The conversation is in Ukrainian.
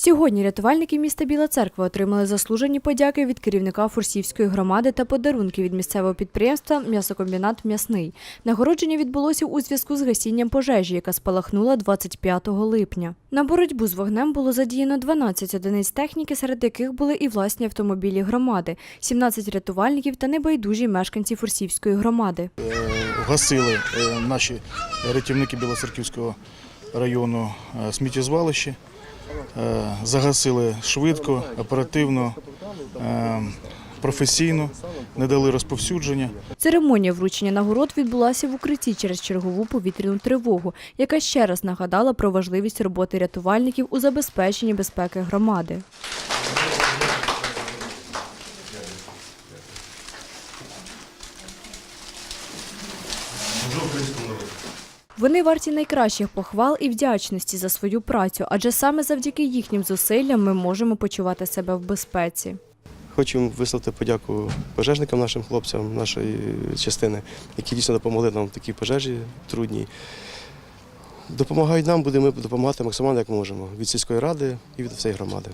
Сьогодні рятувальники міста Біла Церква отримали заслужені подяки від керівника Фурсівської громади та подарунки від місцевого підприємства М'ясокомбінат М'ясний. Нагородження відбулося у зв'язку з гасінням пожежі, яка спалахнула 25 липня. На боротьбу з вогнем було задіяно 12 одиниць техніки, серед яких були і власні автомобілі громади, 17 рятувальників та небайдужі мешканці Фурсівської громади. Е, гасили е, наші рятівники Білоцерківського району е, сміттєзвалище. Е, Загасили швидко, оперативно, е, професійно, не дали розповсюдження. Церемонія вручення нагород відбулася в укритті через чергову повітряну тривогу, яка ще раз нагадала про важливість роботи рятувальників у забезпеченні безпеки громади. Вони варті найкращих похвал і вдячності за свою працю, адже саме завдяки їхнім зусиллям ми можемо почувати себе в безпеці. Хочемо висловити подяку пожежникам нашим хлопцям нашої частини, які дійсно допомогли нам в такій пожежі трудній. Допомагають нам, будемо допомагати максимально як можемо від сільської ради і від всієї громади.